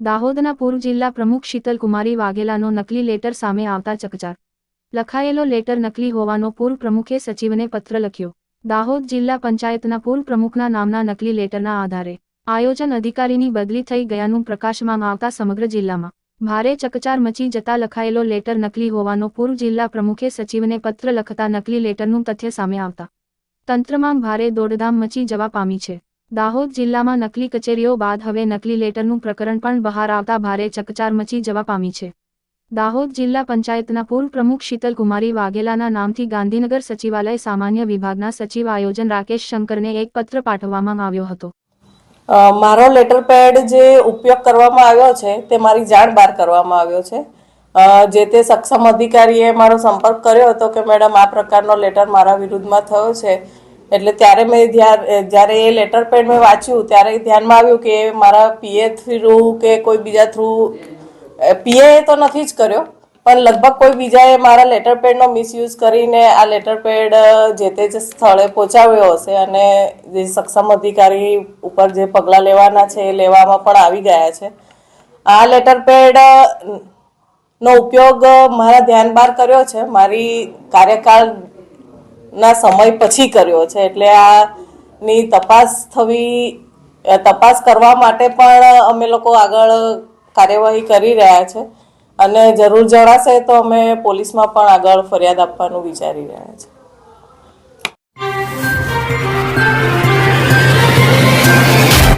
દાહોદના પૂર્વ જિલ્લા પ્રમુખ શીતલ કુમારી વાઘેલાનો નકલી લેટર સામે આવતા ચકચાર. લખાયેલો લેટર નકલી હોવાનો પૂર્વ પ્રમુખે સચિવને પત્ર લખ્યો. દાહોદ જિલ્લા પંચાયતના પૂર્વ પ્રમુખના નામના નકલી લેટરના આધારે આયોજન અધિકારીની બદલી થઈ ગયાનું પ્રકાશમાં આવતા સમગ્ર જિલ્લામાં ભારે ચકચાર મચી જતા લખાયેલો લેટર નકલી હોવાનો પૂર્વ જિલ્લા પ્રમુખે સચિવને પત્ર લખતા નકલી લેટરનું તથ્ય સામે આવતા તંત્રમાં ભારે દોડધામ મચી જવા પામી છે. દાહોદ જિલ્લામાં નકલી કચેરીઓ બાદ હવે નકલી લેટરનું પ્રકરણ પણ બહાર આવતા ભારે ચકચાર મચી જવા પામી છે. દાહોદ જિલ્લા પંચાયતના પૂર્વ પ્રમુખ શીતલ કુમારી વાઘેલાના નામથી ગાંધીનગર સચિવાલય સામાન્ય વિભાગના સચિવ આયોજન રાકેશ શંકરને એક પત્ર પાઠવવામાં આવ્યો હતો. મારો લેટર પેડ જે ઉપયોગ કરવામાં આવ્યો છે તે મારી જાણ બહાર કરવામાં આવ્યો છે. જે તે સક્ષમ અધિકારીએ મારો સંપર્ક કર્યો હતો કે મેડમ આ પ્રકારનો લેટર મારા વિરુદ્ધમાં થયો છે. એટલે ત્યારે મેં જ્યારે એ લેટર પેડ મેં વાંચ્યું, ત્યારે ધ્યાનમાં આવ્યું કે મારા પીએ થ્રુ કે કોઈ બીજા થ્રુ પીએ તો નથી જ કર્યો, પણ લગભગ કોઈ બીજાએ મારા લેટર પેડનો મિસયુઝ કરીને આ લેટર પેડ જે તે જ સ્થળે પહોંચાડ્યો હશે અને જે સક્ષમ અધિકારી ઉપર જે પગલાં લેવાના છે એ લેવામાં પણ આવી ગયા છે. આ લેટર પેડ નો ઉપયોગ મારા ધ્યાન બહાર કર્યો છે. મારી કાર્યકાળના સમય પછી કર્યો છે. એટલે આની તપાસ થવી તપાસ કરવા માટે પણ અમે લોકો આગળ કાર્યવાહી કરી રહ્યા છે. અને જરૂર જણાશે તો અમે પોલીસમાં પણ આગળ ફરિયાદ આપવાનું વિચારી રહ્યા છે.